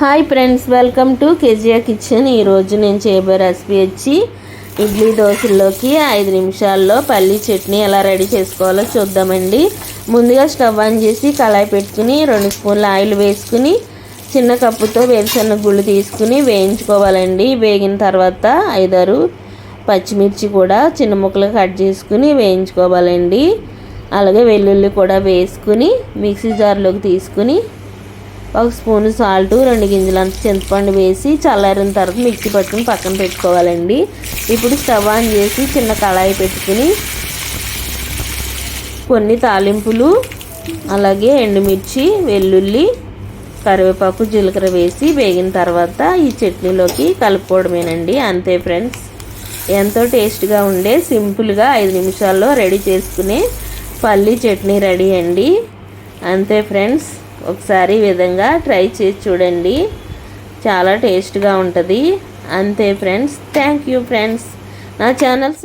Hi friends welcome to KGR kitchen. ఈరోజు నేను చేయబోయే రెసిపీ వచ్చి ఇడ్లీ దోశల్లోకి ఐదు నిమిషాల్లో పల్లీ చట్నీ ఎలా రెడీ చేసుకోవాలో చూద్దామండి. ముందుగా స్టవ్ ఆన్ చేసి కళాయి పెట్టుకుని రెండు స్పూన్ల ఆయిల్ వేసుకుని చిన్న కప్పుతో వేరుశనగ గుళ్ళు తీసుకుని వేయించుకోవాలండి. వేగిన తర్వాత ఐదారు పచ్చిమిర్చి కూడా చిన్న ముక్కలు కట్ చేసుకుని వేయించుకోవాలండి. అలాగే వెల్లుల్లి కూడా వేసుకుని మిక్సీ జార్లోకి తీసుకుని ఒక స్పూన్ సాల్ట్ రెండు గింజలంత చింతపండు వేసి చల్లారిన తర్వాత మిక్సీ పట్టుకుని పక్కన పెట్టుకోవాలండి. ఇప్పుడు స్టవ్ ఆన్ చేసి చిన్న కళాయి పెట్టుకుని కొన్ని తాలింపులు అలాగే ఎండుమిర్చి వెల్లుల్లి కరివేపాకు జీలకర్ర వేసి వేగిన తర్వాత ఈ చట్నీలోకి కలుపుకోవడమేనండి. అంతే ఫ్రెండ్స్. ఎంతో టేస్ట్గా ఉండే సింపుల్గా ఐదు నిమిషాల్లో రెడీ చేసుకునే పల్లీ చట్నీ రెడీ అండి. అంతే ఫ్రెండ్స్. ఒకసారి ఈ విధంగా ట్రై చేసి చూడండి. చాలా టేస్ట్గా ఉంటుంది. అంతే ఫ్రెండ్స్. Thank you friends. నా ఛానల్